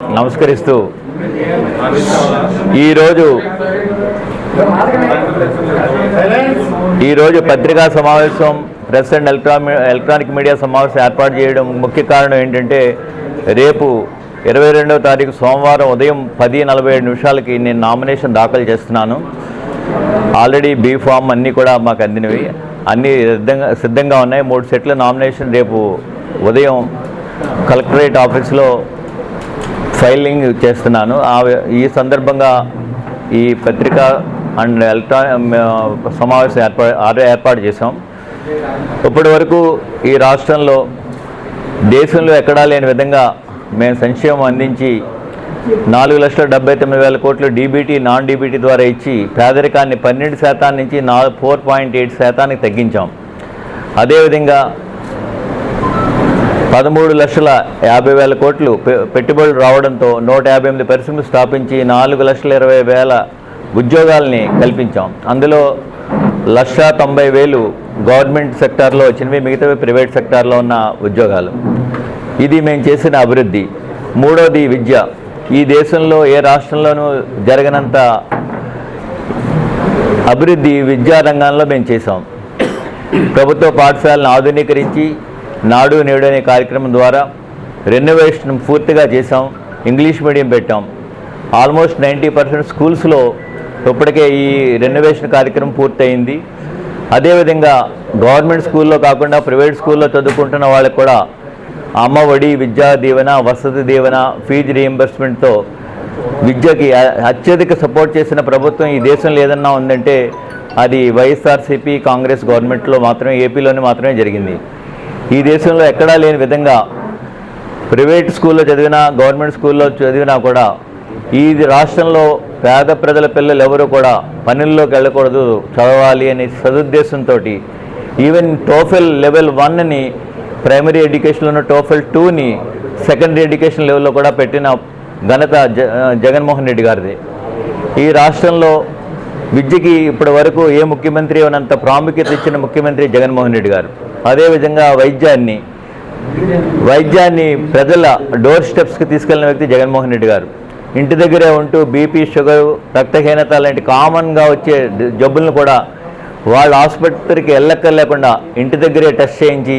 నమస్కరిస్తూ ఈరోజు ఈరోజు పత్రికా సమావేశం press and electronic electronic media సమావేశం ఏర్పాటు చేయడం ముఖ్య కారణం ఏంటంటే రేపు ఇరవై రెండవ తారీఖు సోమవారం ఉదయం పది నలభై ఏడు నిమిషాలకి నేను నామినేషన్ దాఖలు చేస్తున్నాను. ఆల్రెడీ బీ ఫామ్ అన్నీ కూడా మాకు అందినవి. అన్నీ సిద్ధంగా సిద్ధంగా ఉన్నాయి. మూడు సెట్ల నామినేషన్ రేపు ఉదయం కలెక్టరేట్ ఆఫీస్లో ఫైలింగ్ చేస్తున్నాను. ఆ ఈ సందర్భంగా ఈ పత్రిక అండ్ ఎలక్ట్రా సమావేశం ఏర్పాటు ఏర్పాటు చేసాం ఇప్పటి వరకు ఈ రాష్ట్రంలో దేశంలో ఎక్కడా లేని విధంగా మేము సంక్షేమం అందించి నాలుగు లక్షల డెబ్బై తొమ్మిది వేల కోట్లు డీబీటీ నాన్ డీబీటీ ద్వారా ఇచ్చి పేదరికాన్ని పన్నెండు శాతాన్ని నుంచి నాలుగు ఫోర్ పాయింట్ ఎయిట్ శాతానికి తగ్గించాం. అదేవిధంగా పదమూడు లక్షల యాభై వేల కోట్లు పె- పెట్టుబడులు రావడంతో నూట యాభై ఎనిమిది పరిశ్రమలు స్థాపించి నాలుగు లక్షల ఇరవై వేల ఉద్యోగాల్ని కల్పించాం. అందులో లక్ష తొంభై వేలు గవర్నమెంట్ సెక్టార్లో వచ్చినవి మిగతావి ప్రైవేట్ సెక్టార్లో ఉన్న ఉద్యోగాలు. ఇది మేము చేసిన అభివృద్ధి. మూడోది విద్య. ఈ దేశంలో ఏ రాష్ట్రంలోనూ జరగనంత అభివృద్ధి విద్యా రంగంలో మేము చేసాం ప్రభుత్వ పాఠశాలను ఆధునీకరించి నాడు నేడు అనే కార్యక్రమం ద్వారా రెనోవేషన్ పూర్తిగా చేసాం ఇంగ్లీష్ మీడియం పెట్టాం. ఆల్మోస్ట్ నైంటీ పర్సెంట్ స్కూల్స్లో ఇప్పటికే ఈ రెనోవేషన్ కార్యక్రమం పూర్తయింది. అదేవిధంగా గవర్నమెంట్ స్కూల్లో కాకుండా ప్రైవేట్ స్కూల్లో చదువుకుంటున్న వాళ్ళకి కూడా అమ్మ ఒడి విద్యా దీవెన వసతి దీవెన ఫీజు రీఎంబర్స్మెంట్తో విద్యకి అత్యధిక సపోర్ట్ చేసిన ప్రభుత్వం ఈ దేశంలో ఏదన్నా ఉందంటే అది వైఎస్ఆర్సీపీ కాంగ్రెస్ గవర్నమెంట్లో మాత్రమే ఏపీలోనే మాత్రమే జరిగింది. ఈ దేశంలో ఎక్కడా లేని విధంగా ప్రైవేట్ స్కూల్లో చదివినా గవర్నమెంట్ స్కూల్లో చదివినా కూడా ఈ రాష్ట్రంలో పేద ప్రజల పిల్లలు ఎవరు కూడా పనుల్లోకి వెళ్ళకూడదు చదవాలి అనే సదుద్దేశంతో ఈవెన్ టోఫెల్ లెవెల్ వన్ని ప్రైమరీ ఎడ్యుకేషన్లో టోఫెల్ టూని సెకండరీ ఎడ్యుకేషన్ లెవెల్లో కూడా పెట్టిన ఘనత జ జగన్మోహన్ రెడ్డి గారిది. ఈ రాష్ట్రంలో విద్యకి ఇప్పటి వరకు ఏ ముఖ్యమంత్రి అనంత ప్రాముఖ్యత ఇచ్చిన ముఖ్యమంత్రి జగన్మోహన్ రెడ్డి గారు. అదేవిధంగా వైద్యాన్ని వైద్యాన్ని ప్రజల డోర్ స్టెప్స్కి తీసుకెళ్ళిన వ్యక్తి జగన్మోహన్ రెడ్డి గారు. ఇంటి దగ్గరే ఉంటూ బీపీ షుగర్ రక్తహీనత లాంటి కామన్గా వచ్చే జబ్బులను కూడా వాళ్ళ ఆసుపత్రికి వెళ్ళక్కర్లేకుండా ఇంటి దగ్గరే టెస్ట్ చేయించి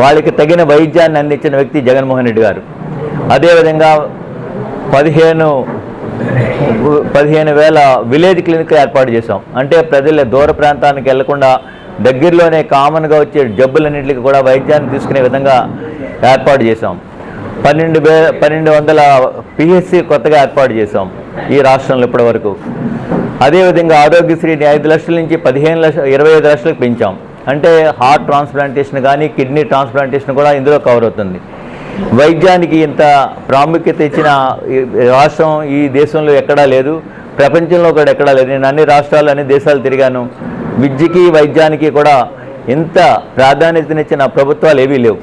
వాళ్ళకి తగిన వైద్యాన్ని అందించిన వ్యక్తి జగన్మోహన్ రెడ్డి గారు. అదేవిధంగా పదిహేను పదిహేను వేల విలేజ్ క్లినిక్ ఏర్పాటు చేసాం అంటే ప్రజల దూర ప్రాంతానికి వెళ్ళకుండా దగ్గరలోనే కామన్గా వచ్చే జబ్బులన్నింటికి కూడా వైద్యాన్ని తీసుకునే విధంగా ఏర్పాటు చేసాం పన్నెండు వే పన్నెండు వందల పిహెచ్సి కొత్తగా ఏర్పాటు చేసాం ఈ రాష్ట్రంలో ఇప్పటి వరకు అదేవిధంగా ఆరోగ్యశ్రీని ఐదు లక్షల నుంచి పదిహేను లక్ష ఇరవై ఐదు లక్షలకు పెంచాం. అంటే హార్ట్ ట్రాన్స్ప్లాంటేషన్ కానీ కిడ్నీ ట్రాన్స్ప్లాంటేషన్ కూడా ఇందులో కవర్ అవుతుంది. వైద్యానికి ఇంత ప్రాముఖ్యత ఇచ్చిన రాష్ట్రం ఈ దేశంలో ఎక్కడా లేదు. ప్రపంచంలో కూడా ఎక్కడా లేదు. నేను అన్ని రాష్ట్రాలు అన్ని దేశాలు తిరిగాను. విద్యకి వైద్యానికి కూడా ఇంత ప్రాధాన్యతనిచ్చిన ప్రభుత్వాలు ఏవీ లేవు.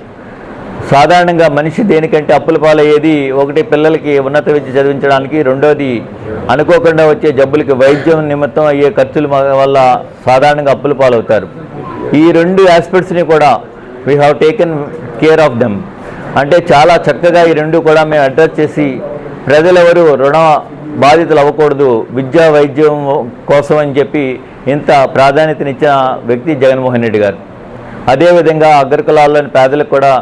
సాధారణంగా మనిషి దేనికంటే అప్పుల పాలయ్యేది ఒకటి పిల్లలకి ఉన్నత విద్య చదివించడానికి రెండోది అనుకోకుండా వచ్చే జబ్బులకి వైద్యం నిమిత్తం అయ్యే ఖర్చుల వల్ల సాధారణంగా అప్పుల పాలవుతారు. ఈ రెండు ఆస్పెక్ట్స్ని కూడా we have taken care of them అంటే చాలా చక్కగా ఈ రెండు కూడా మేము అడ్రస్ చేసి ప్రజలెవరు రుణ బాధితులు అవ్వకూడదు విద్యా వైద్యం కోసం అని చెప్పి ఇంత ప్రాధాన్యతనిచ్చిన వ్యక్తి జగన్మోహన్ రెడ్డి గారు. అదేవిధంగా అగ్రకులాల్లోని పేదలకు కూడా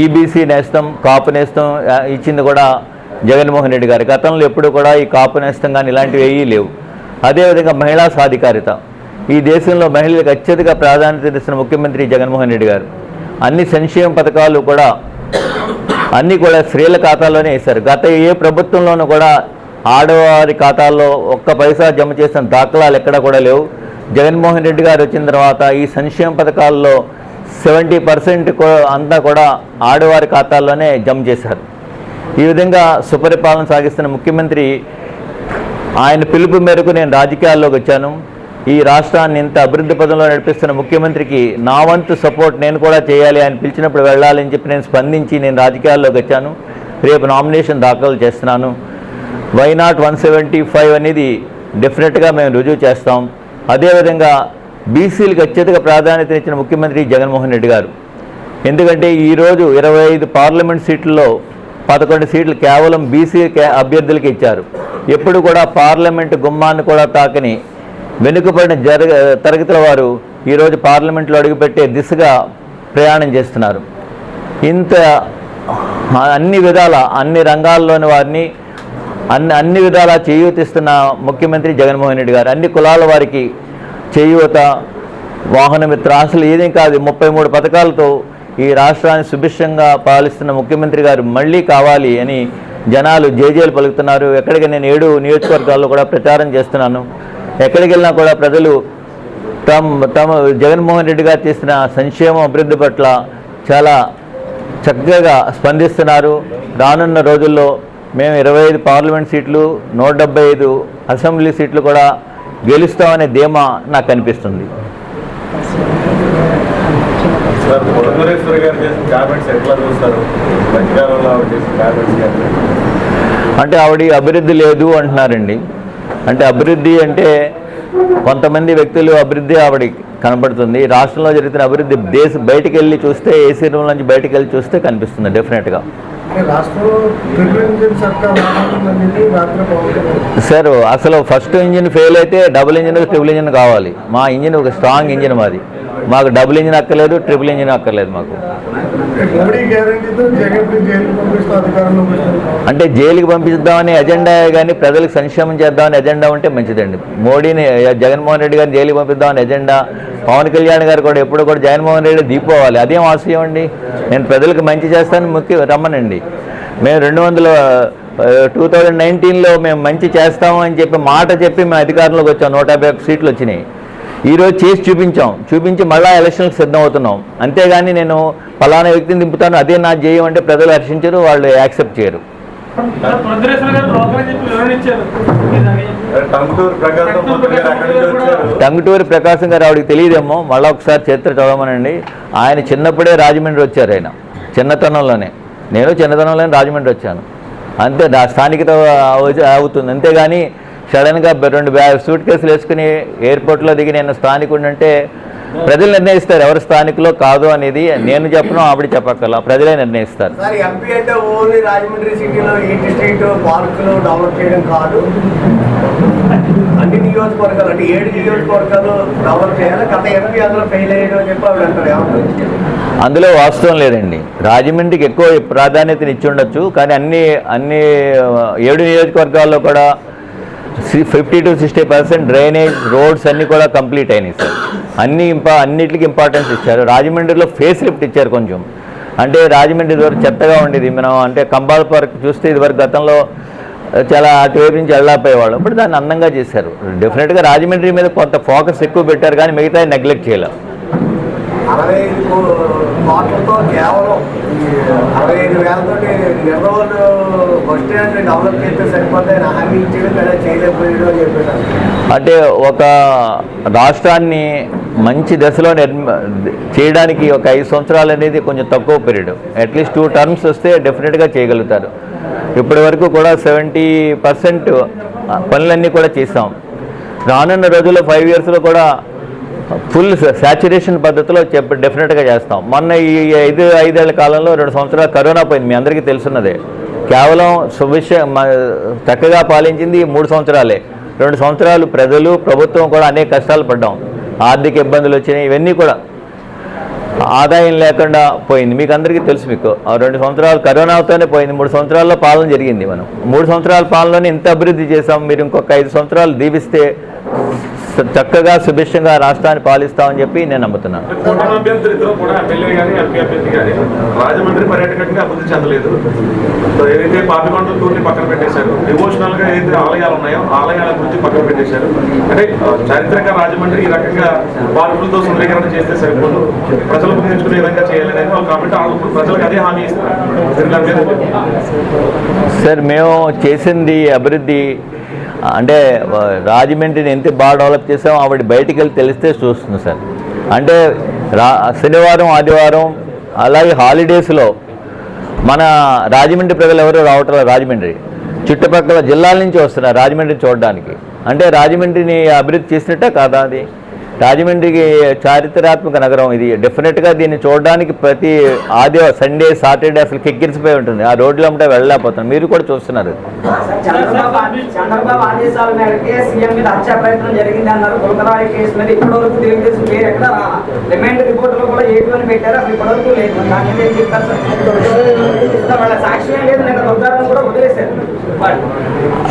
ఈబీసీ నేస్తం కాపు నేస్తం ఇచ్చింది కూడా జగన్మోహన్ రెడ్డి గారు. గతంలో ఎప్పుడు కూడా ఈ కాపు నేస్తం కానీ ఇలాంటివి ఏవీ లేవు. అదేవిధంగా మహిళా సాధికారిత. ఈ దేశంలో మహిళలకు అత్యధిక ప్రాధాన్యత ఇస్తున్న ముఖ్యమంత్రి జగన్మోహన్ రెడ్డి గారు. అన్ని సంక్షేమ పథకాలు కూడా అన్నీ కూడా స్త్రీల ఖాతాలోనే వేశారు. గత ఏ ప్రభుత్వంలోనూ కూడా ఆడవారి ఖాతాల్లో ఒక్క పైసా జమ చేసిన దాఖలాలు ఎక్కడా కూడా లేవు. జగన్మోహన్ రెడ్డి గారు వచ్చిన తర్వాత ఈ సంక్షేమ పథకాల్లో సెవెంటీ పర్సెంట్ అంతా కూడా ఆడవారి ఖాతాల్లోనే జమ చేశారు. ఈ విధంగా సుపరిపాలన సాగిస్తున్న ముఖ్యమంత్రి ఆయన పిలుపు మేరకు నేను రాజకీయాల్లోకి వచ్చాను. ఈ రాష్ట్రాన్ని ఇంత అభివృద్ధి పదంలో నడిపిస్తున్న ముఖ్యమంత్రికి నా వంతు సపోర్ట్ నేను కూడా చేయాలి ఆయన పిలిచినప్పుడు వెళ్ళాలని చెప్పి నేను స్పందించి నేను రాజకీయాల్లోకి వచ్చాను. రేపు నామినేషన్ దాఖలు చేస్తున్నాను. Why not one seventy five అనేది డెఫినెట్గా మేము రుజువు చేస్తాం. అదేవిధంగా బీసీలకు అత్యధిక ప్రాధాన్యతనిచ్చిన ముఖ్యమంత్రి జగన్మోహన్ రెడ్డి గారు. ఎందుకంటే ఈరోజు ఇరవై ఐదు పార్లమెంట్ సీట్లలో పదకొండు సీట్లు కేవలం బీసీ అభ్యర్థులకి ఇచ్చారు. ఎప్పుడు కూడా పార్లమెంటు గుమ్మాన్ని కూడా తాకని వెనుకబడిన జరగ తరగతుల వారు ఈరోజు పార్లమెంట్లో అడుగుపెట్టే దిశగా ప్రయాణం చేస్తున్నారు. ఇంత అన్ని విధాల అన్ని రంగాల్లోని వారిని అన్ని అన్ని విధాలా చేయూతిస్తున్న ముఖ్యమంత్రి జగన్మోహన్ రెడ్డి గారు అన్ని కులాల వారికి చేయూత వాహనమిత్ర అసలు ఏదేం కాదు ముప్పై మూడు పథకాలతో ఈ రాష్ట్రాన్ని సుభిక్షంగా పాలిస్తున్న ముఖ్యమంత్రి గారు మళ్ళీ కావాలి అని జనాలు జేజేలు పలుకుతున్నారు. ఎక్కడికి నేను ఏడు నియోజకవర్గాల్లో కూడా ప్రచారం చేస్తున్నాను. ఎక్కడికి వెళ్ళినా కూడా ప్రజలు తమ తమ జగన్మోహన్ రెడ్డి గారు చేసిన సంక్షేమ అభివృద్ధి పట్ల చాలా చక్కగా స్పందిస్తున్నారు. రానున్న రోజుల్లో మేము ఇరవై ఐదు పార్లమెంట్ సీట్లు నూట డెబ్బై ఐదు అసెంబ్లీ సీట్లు కూడా గెలుస్తామనే ధీమా నాకు కనిపిస్తుంది అంటే ఆవిడ అభివృద్ధి లేదు అంటున్నారండి. అంటే అభివృద్ధి అంటే కొంతమంది వ్యక్తులు అభివృద్ధి ఆవిడ కనబడుతుంది. రాష్ట్రంలో జరుగుతున్న అభివృద్ధి దేశ బయటికి వెళ్ళి చూస్తే ఏసీ రూమ్ నుంచి బయటికి వెళ్ళి చూస్తే కనిపిస్తుంది డెఫినెట్గా సార్ అసలు ఫస్ట్ ఇంజిన్ ఫెయిల్ అయితే డబుల్ ఇంజిన్ ట్రిపుల్ ఇంజిన్ కావాలి. మా ఇంజిన్ ఒక స్ట్రాంగ్ ఇంజిన్ మాది. మాకు డబుల్ ఇంజిన్ అక్కర్లేదు ట్రిపుల్ ఇంజిన్ అక్కర్లేదు మాకు. అంటే జైలుకి పంపిద్దామని ఎజెండా కానీ ప్రజలకు సంక్షేమం చేద్దామని ఎజెండా ఉంటే మంచిదండి. మోడీని జగన్మోహన్ రెడ్డి గారిని జైలుకి పంపిద్దామని ఎజెండా పవన్ కళ్యాణ్ గారు కూడా ఎప్పుడు కూడా జగన్మోహన్ రెడ్డి దీపోవాలి. అదేం ఆశయం అండి? నేను ప్రజలకు మంచి చేస్తాను ముఖ్య రమ్మనండి. మేము రెండు వందల టూ థౌజండ్ నైన్టీన్లో మేము మంచి చేస్తాము అని చెప్పి మాట చెప్పి మేము అధికారంలోకి వచ్చాం. నూట యాభై సీట్లు వచ్చినాయి. ఈరోజు చేసి చూపించాం. చూపించి మళ్ళా ఎలక్షన్కి సిద్ధం అవుతున్నాం అంతేగాని నేను ఫలానా వ్యక్తిని దింపుతాను అదే నా జేయం అంటే ప్రజలు హర్షించరు వాళ్ళు యాక్సెప్ట్ చేయరు. టంగుటూరు ప్రకాశం మంత్రి గారు ఆవిడకి తెలియదేమో మళ్ళీ ఒకసారి చరిత్ర చదవమనండి. ఆయన చిన్నప్పుడే రాజమండ్రి వచ్చారు ఆయన చిన్నతనంలోనే. నేను చిన్నతనంలోనే రాజమండ్రి వచ్చాను. అంతే నా స్థానికత అవ- అవుతుంది. అంతేగాని సడన్గా రెండు బ్యా సూట్ కేసులు వేసుకుని ఎయిర్పోర్ట్లో దిగి నేను స్థానికుడిని అంటే ప్రజలు నిర్ణయిస్తారు ఎవరు స్థానికులో కాదు అనేది నేను చెప్పను ఆవిడ చెప్పక్కల ప్రజలే నిర్ణయిస్తారు. అన్ని నియోజకవర్గాలు అంటే ఏడు నియోజకవర్గాలు డెవలప్ చేయాలి. గత అందులో ఫెయిల్ అయ్యడం అని చెప్పి ఆవిడ అంటారు. ఏమంటారు? అందులో వాస్తవం లేదండి. రాజమండ్రికి ఎక్కువ ప్రాధాన్యతని ఇచ్చి ఉండొచ్చు కానీ అన్ని అన్ని ఏడు నియోజకవర్గాల్లో కూడా fifty to sixty percent drainage roads అన్నీ కూడా కంప్లీట్ అయినాయి సార్. అన్ని ఇంపా అన్నిటికీ ఇంపార్టెన్స్ ఇచ్చారు. రాజమండ్రిలో ఫేస్ లిఫ్ట్ ఇచ్చారు కొంచెం. అంటే రాజమండ్రి ఇదివరకు చెత్తగా ఉండేది. మనం అంటే కంబాల్ పార్క్ చూస్తే ఇదివరకు గతంలో చాలా అటువైపు నుంచి వెళ్ళకపోయేవాళ్ళు ఇప్పుడు దాన్ని అందంగా చేశారు. డెఫినెట్గా రాజమండ్రి మీద కొంత ఫోకస్ ఎక్కువ పెట్టారు కానీ మిగతా నెగ్లెక్ట్ చేయలేదు మాటలతో కేవలం అరవై ఐదు వేలతో నిర్మల్ బస్ స్టాండ్ డెవలప్ చేస్తే సరిపోతాయి హామీ ఇచ్చేది కదా చేయలేకపోయాడు అని చెప్పారు అంటే ఒక రాష్ట్రాన్ని మంచి దశలో నిర్మ చేయడానికి ఒక ఐదు సంవత్సరాలు అనేది కొంచెం తక్కువ పీరియడ్. అట్లీస్ట్ టూ టర్మ్స్ వస్తే డెఫినెట్గా చేయగలుగుతారు. ఇప్పటి వరకు కూడా సెవెంటీ పర్సెంట్ పనులన్నీ కూడా చేసాం రానున్న రోజుల్లో ఫైవ్ ఇయర్స్లో కూడా ఫుల్ సాచురేషన్ పద్ధతిలో చెప్ప డెఫినెట్గా చేస్తాం. మొన్న ఈ ఐదు ఐదేళ్ళ కాలంలో రెండు సంవత్సరాలు కరోనా పోయింది మీ అందరికీ తెలుసున్నదే. కేవలం సువిష చక్కగా పాలించింది ఈ మూడు సంవత్సరాలే. రెండు సంవత్సరాలు ప్రజలు ప్రభుత్వం కూడా అనేక కష్టాలు పడ్డాం. ఆర్థిక ఇబ్బందులు వచ్చినాయి ఇవన్నీ కూడా. ఆదాయం లేకుండా పోయింది. మీకు అందరికీ తెలుసు మీకు ఆ రెండు సంవత్సరాలు కరోనాతోనే పోయింది మూడు సంవత్సరాల్లో పాలన జరిగింది మనం. మూడు సంవత్సరాల పాలనలోనే ఇంత అభివృద్ధి చేసాం మీరు ఇంకొక ఐదు సంవత్సరాలు దీవిస్తే చక్కగా సుభిక్షంగా రాష్ట్రాన్ని పాలిస్తామని చెప్పి నేను నమ్ముతున్నాను. రాజమండ్రి పర్యాటకంగా అభివృద్ధి చెందలేదు. సో ఏదైతే పాపికొండ టూర్ని పక్కన పెట్టేశారు డివోషనల్గా ఏదైతే ఆలయాలు ఉన్నాయో ఆలయాల గురించి పక్కన పెట్టేశారు. అంటే చారిత్రక రాజమండ్రి ఈ రకంగా పార్కులతో సుందరీకరణ చేస్తే సరిపోదు. ప్రజలకు గుర్తించుకునే విధంగా చేయాలనేది వాళ్ళు కాబట్టి వాళ్ళు ఇప్పుడు ప్రజలకు అదే హామీ ఇస్తున్నారు. సార్ మేము చేసింది అభివృద్ధి అంటే రాజమండ్రిని ఎంత బాగా డెవలప్ చేసామో ఆవిడ బయటికి వెళ్ళి తెలిస్తే చూస్తుంది సార్. అంటే రా శనివారం ఆదివారం అలాగే హాలిడేస్లో మన రాజమండ్రి ప్రజలు ఎవరు రావటం రాజమండ్రి. చుట్టుపక్కల జిల్లాల నుంచి వస్తున్నారు రాజమండ్రిని చూడడానికి. అంటే రాజమండ్రిని అభివృద్ధి చేసినట్టే కాదా అది? రాజమండ్రికి చారిత్రాత్మక నగరం ఇది. డెఫినెట్గా దీన్ని చూడడానికి ప్రతి ఆది సండే సాటర్డే అసలు కిక్కిరిసిపోయి ఉంటుంది. ఆ రోడ్లో ఉంటే వెళ్ళలేకపోతున్నాం. మీరు కూడా చూస్తున్నారు.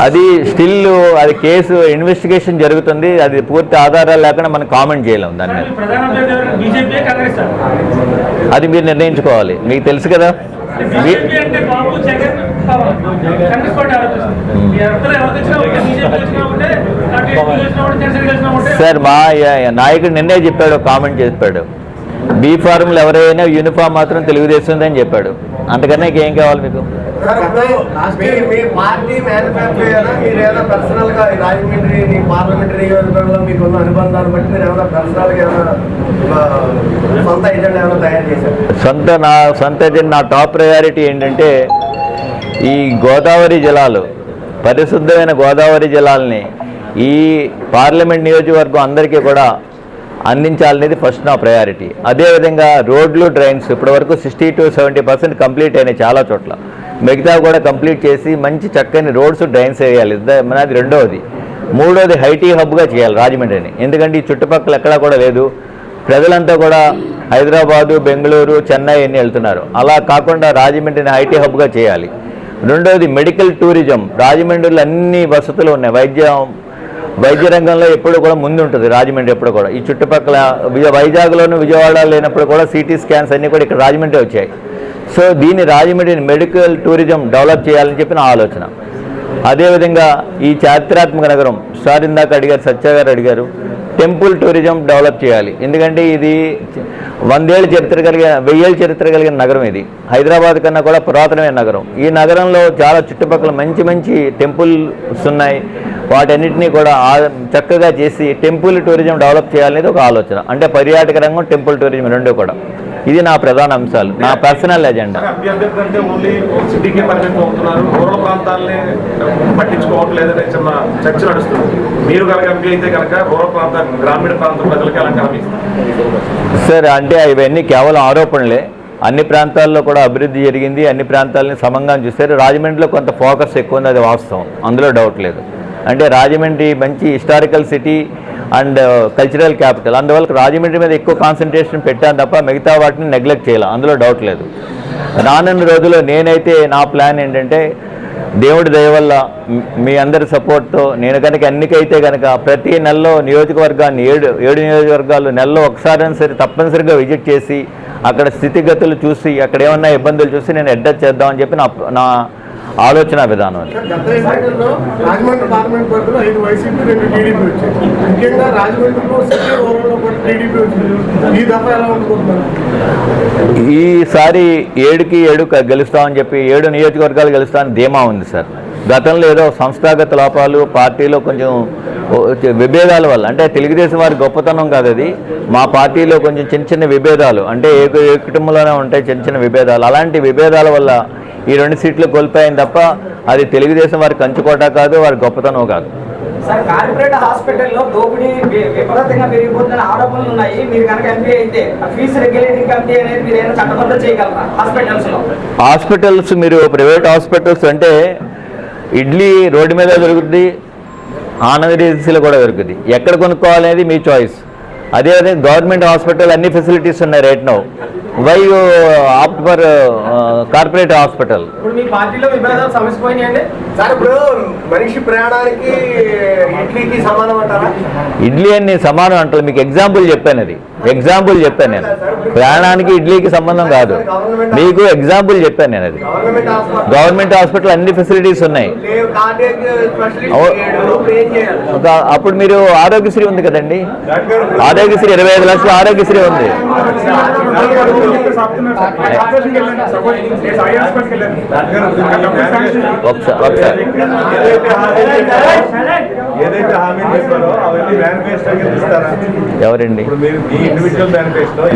అది స్టిల్ అది కేసు ఇన్వెస్టిగేషన్ జరుగుతుంది. అది పూర్తి ఆధారాలు లేకుండా మనం కామెంట్ చేయలేం దాని మీద అది మీరు నిర్ణయించుకోవాలి. మీకు తెలుసు కదా? సార్ మా నాయకుడు నిన్నే చెప్పాడు కామెంట్ చెప్పాడు బీ ఫార్ములు ఎవరైనా యూనిఫామ్ మాత్రం తెలుగుదేశం అని చెప్పాడు. అంతకన్నా ఇంకేం కావాలి మీకు? మీ పార్టీ మేనిఫెస్టో మీరు ఏమైనా పర్సనల్గా రాజమండ్రి నీ పార్లమెంటరీ నియోజకవర్గంలో మీకు ఉన్న అనుబంధాన్ని బట్టి మీరు ఏమైనా పర్సనల్గా సొంత ఎజెండా ఏమైనా తయారు చేశారు? సొంత నా సొంత ఎజెండా, నా టాప్ ప్రయారిటీ ఏంటంటే ఈ గోదావరి జలాలు పరిశుద్ధమైన గోదావరి జలాల్ని ఈ పార్లమెంట్ నియోజకవర్గం అందరికీ కూడా అందించాలనేది ఫస్ట్ నా ప్రయారిటీ అదేవిధంగా రోడ్లు డ్రైన్స్ ఇప్పటివరకు sixty to seventy percent complete అయినాయి చాలా చోట్ల. మిగతా కూడా కంప్లీట్ చేసి మంచి చక్కని రోడ్స్ డ్రైన్స్ వేయాలి. మనది రెండవది మూడోది హైటీ హబ్గా చేయాలి రాజమండ్రిని. ఎందుకంటే ఈ చుట్టుపక్కల ఎక్కడా కూడా లేదు. ప్రజలంతా కూడా హైదరాబాదు బెంగళూరు చెన్నై అన్ని వెళ్తున్నారు. అలా కాకుండా రాజమండ్రిని ఐటీ హబ్గా చేయాలి. రెండవది మెడికల్ టూరిజం. రాజమండ్రిలో అన్ని వసతులు ఉన్నాయి. వైద్యం వైద్య రంగంలో ఎప్పుడు కూడా ముందు ఉంటుంది రాజమండ్రి ఎప్పుడు కూడా. ఈ చుట్టుపక్కల విజయ వైజాగ్లోను విజయవాడ లేనప్పుడు కూడా సిటీ స్కాన్స్ అన్నీ కూడా ఇక్కడ రాజమండ్రి వచ్చాయి. సో దీన్ని రాజమండ్రిని మెడికల్ టూరిజం డెవలప్ చేయాలని చెప్పి నా ఆలోచన. అదేవిధంగా ఈ చారిత్రాత్మక నగరం సార్ ఇందాక అడిగారు సత్యాగారు అడిగారు టెంపుల్ టూరిజం డెవలప్ చేయాలి. ఎందుకంటే ఇది వందేళ్ళ చరిత్ర కలిగిన వెయ్యేళ్ళ చరిత్ర కలిగిన నగరం ఇది. హైదరాబాద్ కన్నా కూడా పురాతనమైన నగరం. ఈ నగరంలో చాలా చుట్టుపక్కల మంచి మంచి టెంపుల్స్ ఉన్నాయి. వాటన్నిటినీ కూడా చక్కగా చేసి టెంపుల్ టూరిజం డెవలప్ చేయాలనేది ఒక ఆలోచన. అంటే పర్యాటక రంగం టెంపుల్ టూరిజం రెండు కూడా. ఇది నా ప్రధాన అంశాలు నా పర్సనల్ ఎజెండా సార్ అంటే ఇవన్నీ కేవలం ఆరోపణలే. అన్ని ప్రాంతాల్లో కూడా అభివృద్ధి జరిగింది. అన్ని ప్రాంతాలని సమంగా చూస్తారు రాజమండ్రిలో కొంత ఫోకస్ ఎక్కువ ఉంది అది వాస్తవం. అందులో డౌట్ లేదు. అంటే రాజమండ్రి మంచి historical city and uh, cultural capital అందువల్ల రాజమండ్రి మీద ఎక్కువ కాన్సన్ట్రేషన్ పెట్టాను తప్ప మిగతా వాటిని నెగ్లెక్ట్ చేయాలి. అందులో డౌట్ లేదు. రానున్న రోజుల్లో నేనైతే నా ప్లాన్ ఏంటంటే దేవుడి దయ వల్ల మీ అందరి సపోర్ట్తో నేను కనుక ఎన్నికైతే కనుక ప్రతి నెలలో నియోజకవర్గాన్ని ఏడు ఏడు నియోజకవర్గాలు నెలలో ఒకసారైనా సరే తప్పనిసరిగా విజిట్ చేసి అక్కడ స్థితిగతులు చూసి అక్కడ ఏమన్నా ఇబ్బందులు చూసి నేను అడ్రస్ చేద్దామని చెప్పి నా నా ఆలోచన విధానం అది. ఈసారి ఏడుకి ఏడు గెలుస్తామని చెప్పి ఏడు నియోజకవర్గాలు గెలుస్తామని ధీమా ఉంది సార్. గతంలో ఏదో సంస్థాగత లోపాలు పార్టీలో కొంచెం విభేదాల వల్ల అంటే తెలుగుదేశం వారి గొప్పతనం కాదు అది. మా పార్టీలో కొంచెం చిన్న చిన్న విభేదాలు అంటే ఏ కుటుంబంలోనే ఉంటాయి చిన్న చిన్న విభేదాలు. అలాంటి విభేదాల వల్ల ఈ రెండు సీట్లు కోల్పోయింది తప్ప అది తెలుగుదేశం వారి కంచుకోట కాదు వారి గొప్పతనం కాదు. సార్ కార్పొరేట్ హాస్పిటల్లో దోపిడీ వి- విపరీతంగా పెరిగిపోతున్న ఆరోపణలు ఉన్నాయి. మీరు కనుక ఎంపీ అయితే ఆ ఫీజు రెగ్యులేటింగ్ కమిటీ అనేది మీరు ఏమైనా చట్టబద్ధ చేయగలరా హాస్పిటల్స్ మీరు ప్రైవేట్ హాస్పిటల్స్ అంటే ఇడ్లీ రోడ్డు మీద దొరుకుతుంది ఆనంద రెసిడెన్సీలో కూడా దొరుకుతుంది ఎక్కడ కొనుక్కోవాలనేది మీ చాయిస్ అదేవిధంగా గవర్నమెంట్ హాస్పిటల్ అన్ని ఫెసిలిటీస్ ఉన్నాయి right now why opt for corporate hospital ఇప్పుడు మీ పార్టీలో విభేదాలు సమస్యపోయినాయండి సార్ ఇప్పుడు మనిషి ప్రయాణానికి ఇడ్లీకి సమానం అంటారా? ఇడ్లీ అని సమానం అంటే మీకు ఎగ్జాంపుల్ చెప్పాను అది. ఎగ్జాంపుల్ చెప్పాను నేను. ప్రయాణానికి ఇడ్లీకి సంబంధం కాదు. మీకు ఎగ్జాంపుల్ చెప్పాను నేను అది. గవర్నమెంట్ హాస్పిటల్ అన్ని ఫెసిలిటీస్ ఉన్నాయి. అప్పుడు మీరు ఆరోగ్యశ్రీ ఉంది కదండి? ఆరోగ్యశ్రీ ఇరవై ఐదు లక్షల ఆరోగ్యశ్రీ ఉంది. ఒకసారి ఏదైతే అవన్నీ మేనిఫెస్టో ఇస్తారా ఎవరండి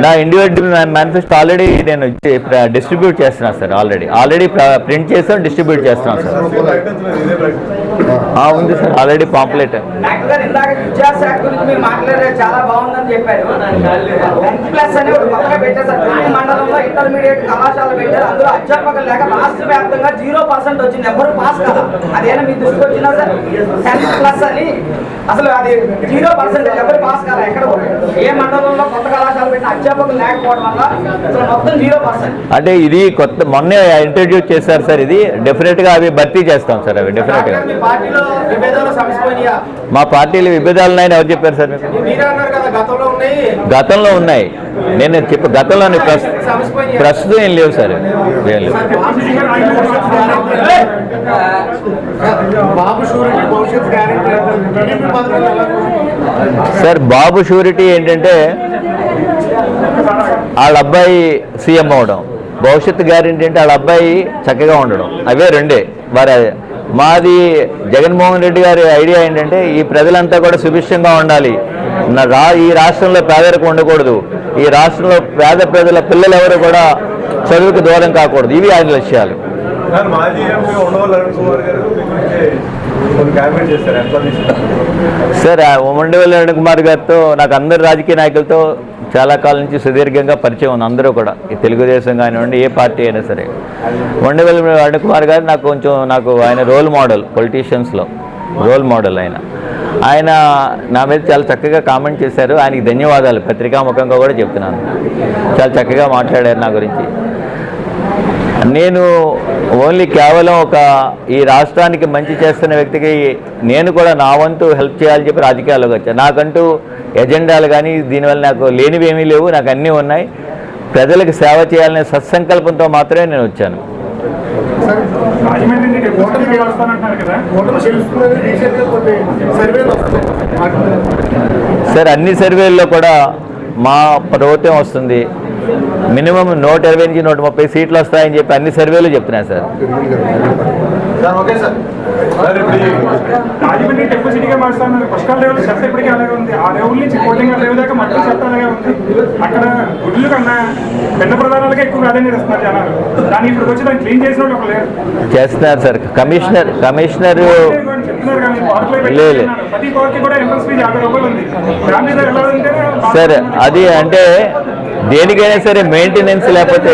నా ఇండివిజువల్ మేనిఫెస్టో ఆల్రెడీ నేను డిస్ట్రిబ్యూట్ చేస్తున్నాను సార్ ఆల్రెడీ ఆల్రెడీ ప్రింట్ చేస్తాను డిస్ట్రిబ్యూట్ చేస్తున్నాను సార్. ఉంది సార్. ఆల్రెడీ పాంప్లెట్ కళాశాల పెట్టారు. అందులో అధ్యాపకులు లేక రాష్ట్ర వ్యాప్తంగా జీరో పర్సెంట్ వచ్చింది. ఎవరు పాస్ కదా అదేనా మీ దృష్టికి వచ్చినా సార్? టెన్త్ క్లాస్ అని. అసలు అది జీరో పర్సెంట్ ఎవరు పాస్ కదా ఎక్కడ కూడా. ఏ మండలంలో కొత్త కళాశాల పెట్టిన అధ్యాపకులు లేకపోవడం వల్ల అసలు మొత్తం జీరో పర్సెంట్. అంటే ఇది కొత్త మొన్నే ఇంట్రడ్యూస్ చేశారు సార్ ఇది. డెఫినెట్గా అవి భర్తీ చేస్తాం సార్ అవి డెఫినెట్గా మీ పార్టీలో విభేదాలు సమసిపోయినాయా? మా పార్టీలు విభేదాలు ఎవరు చెప్పారు సార్ మీకు? కదా గతంలో ఉన్నాయి. నేను చెప్ప గతంలోని ప్రస్- ప్రస్తుతం ఏం లేవు సార్. ఏం లేవు. సార్ బాబు షూరిటీ ఏంటంటే వాళ్ళ అబ్బాయి సీఎం అవడం. భవిష్యత్ గ్యారెంటీ అంటే వాళ్ళ అబ్బాయి చక్కగా ఉండడం. అవే రెండే. వారి మాది జగన్మోహన్ రెడ్డి గారి ఐడియా ఏంటంటే ఈ ప్రజలంతా కూడా సుభిక్షంగా ఉండాలి. రా ఈ రాష్ట్రంలో పేదరికం ఉండకూడదు. ఈ రాష్ట్రంలో పేద ప్రజల పిల్లలు ఎవరు కూడా చదువుకు దూరం కాకూడదు. ఇవి ఆయన లక్ష్యాలు. సార్ ఉండవల్లి అరుణ్ కుమార్ గారితో నాకు అందరు రాజకీయ నాయకులతో చాలా కాలం నుంచి సుదీర్ఘంగా పరిచయం ఉంది. అందరూ కూడా. ఈ తెలుగుదేశం కానివ్వండి ఏ పార్టీ అయినా సరే. ఉండవల్లి అరుణ్ కుమార్ గారు నాకు కొంచెం నాకు ఆయన రోల్ మోడల్ పొలిటీషియన్స్లో. రోల్ మోడల్ ఆయన ఆయన నా మీద చాలా చక్కగా కామెంట్ చేశారు. ఆయనకి ధన్యవాదాలు. పత్రికాముఖంగా కూడా చెప్తున్నాను. చాలా చక్కగా మాట్లాడారు నా గురించి. నేను ఓన్లీ కేవలం ఒక ఈ రాష్ట్రానికి మంచి చేస్తున్న వ్యక్తికి నేను కూడా నా వంతు హెల్ప్ చేయాలని చెప్పి రాజకీయాల్లోకి వచ్చాను నాకంటూ ఎజెండాలు కానీ దీనివల్ల నాకు లేనివి ఏమీ లేవు. నాకు అన్నీ ఉన్నాయి. ప్రజలకు సేవ చేయాలనే సత్సంకల్పంతో మాత్రమే నేను వచ్చాను. రాజమండ్రి వస్తానంటున్నారు కదా. సర్వేలు సార్ అన్ని సర్వేల్లో కూడా మా ప్రభుత్వం వస్తుంది. మినిమం నూట ఇరవై నుంచి నూట ముప్పై సీట్లు వస్తాయని చెప్పి అన్ని సర్వేలు చెప్తున్నాయి sir. Sir okay sir. Rajahmundry temple సిటీగా మారుస్తాను పుష్కర్ లెవెల్ చెత్త ఇప్పటికీ అలాగే ఉంది. ఆ లెవెల్ నుంచి కోటింగ్ లెవెల్ దాకా మొత్తం చెత్త అలాగే ఉంది. అక్కడ గుడ్లు కన్నా పెద్ద ప్రధానాలకే ఎక్కువ ప్రాధాన్యత ఇస్తున్నారు జనాలు. దాన్ని ఇప్పుడు వచ్చి దాన్ని క్లీన్ చేసిన ఒక లేరు. చేస్తున్నారు సార్. కమిషనర్ కమిషనర్ కానీ సార్ అది అంటే దేనికైనా సరే మెయింటెనెన్స్ లేకపోతే